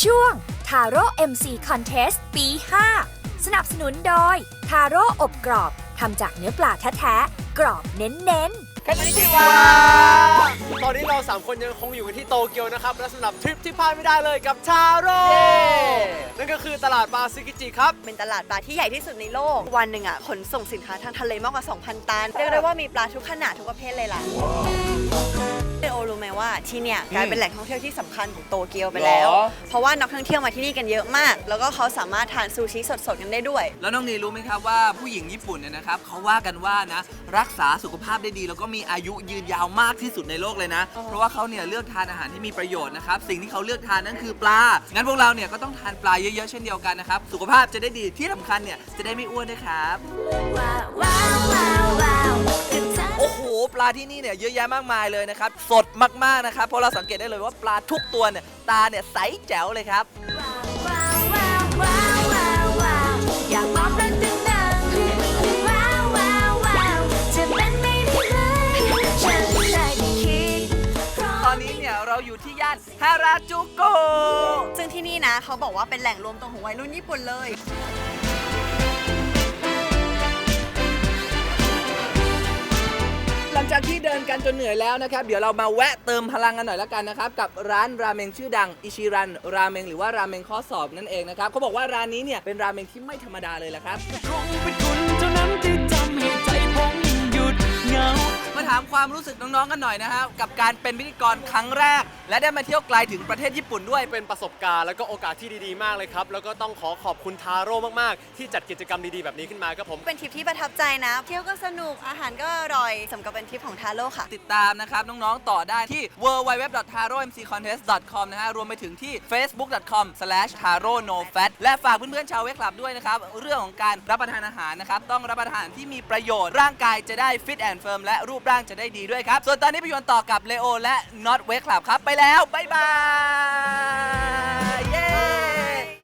ช่วงทาโร่ MC Contest ปี 5 สนับสนุนโดยทาโร่อบกรอบทำจากเนื้อปลาแท้ๆ กรอบเน้นๆคานิชิวาตอนนี้เรา 3 คนยังคงอยู่กันที่โตเกียวนะครับ และสำหรับทริปที่พลาดไม่ได้เลยกับชาโร่นั่นก็คือตลาดปลาซึกิจิครับ เป็นตลาดปลาที่ใหญ่ที่สุดในโลก วันหนึ่งอะขนส่งสินค้าทางทะเลมากกว่า 2,000 ตัน เรียกได้ว่ามีปลาทุกขนาดทุกประเภทเลยล่ะเโอรู้ไหมว่าที่เนี่ยกลายเป็นแหล่งท่องเที่ยวที่สำคัญของโตเกียวไปแล้ว หรอ เพราะว่านักท่องเที่ยวมาที่นี่กันเยอะมาก แล้วก็เขาสามารถทานซูชิสดๆกันได้ด้วย แล้วน้องนีรู้ไหมครับว่าผู้หญิงญี่ปุ่นเนี่ยนะครับเขาว่ากันว่านะรักษาสุขภาพได้ดี แล้วก็มีอายุยืนยาวมากที่สุดในโลกเลยนะเพราะว่าเขาเนี่ยเลือกทานอาหารที่มีประโยชน์นะครับสิ่งที่เขาเลือกทานนั่นคือปลางั้นพวกเราเนี่ยก็ต้องทานปลาเยอะๆเช่นเดียวกันนะครับสุขภาพจะได้ดีที่สำคัญเนี่ยจะได้ไม่อ้วนด้วยครับ โอ้โห ปลาที่นี่เนี่ยเยอะแยะมากมายเลยนะครับ สดมากๆนะครับ เพราะเราสังเกตได้เลยว่าปลาทุกตัวเนี่ยตาเนี่ยใสแจ๋วเลยครับเป็นไม่ได้เลยฉันได้แต่คิดตอนนี้เนี่ยเราอยู่ที่ย่านฮาราจูโกะซึ่งที่นี่นะเขาบอกว่าเป็นแหล่งรวมตัวของวัยรุ่นญี่ปุ่นเลย จากที่เดินกันจนเหนื่อยแล้วนะครับ เดี๋ยวเรามาแวะเติมพลังกันหน่อยแล้วกันนะครับ กับร้านราเมงชื่อดังอิชิรันราเมงหรือว่าราเมงข้อสอบนั่นเองนะครับเขาบอกว่าร้านนี้เนี่ยเป็นราเมงที่ไม่ธรรมดาเลยแหละครับ คงเป็นคุณเท่านั้นที่ทำให้ใจผมาถามความรู้สึกน้องๆกันหน่อยนะครับกับการเป็นพิธีกรครั้งแรก และได้มาเที่ยวไกลถึงประเทศญี่ปุ่นด้วย เป็นประสบการณ์แล้วก็โอกาสที่ดีๆ มากเลยครับ แล้วก็ต้องขอขอบคุณทาโร่มากๆ ที่จัดกิจกรรมดีๆ แบบนี้ขึ้นมาครับผม เป็นทริปที่ประทับใจนะ เที่ยวก็สนุก อาหารก็อร่อย สมกับเป็นทริปของทาโร่ค่ะ ติดตามนะครับน้องๆต่อได้ที่ www.taromccontest.com นะฮะรวมไปถึงที่ facebook.com/taronofat และฝากเพื่อนๆชาวเวกคลับด้วยนะครับเรื่องของการรับประทานอาหารนะครับต้องรับประทานอาหารที่มีประโยชน์ร่างกายจะได้ฟิตแอนด์เฟิร์มและรูปร่างจะได้ดีด้วยครับ ส่วนตอนนี้ไปยวนต่อกับเลโอและน็อตเวกคลับครับ ไปแล้ว บ๊ายบาย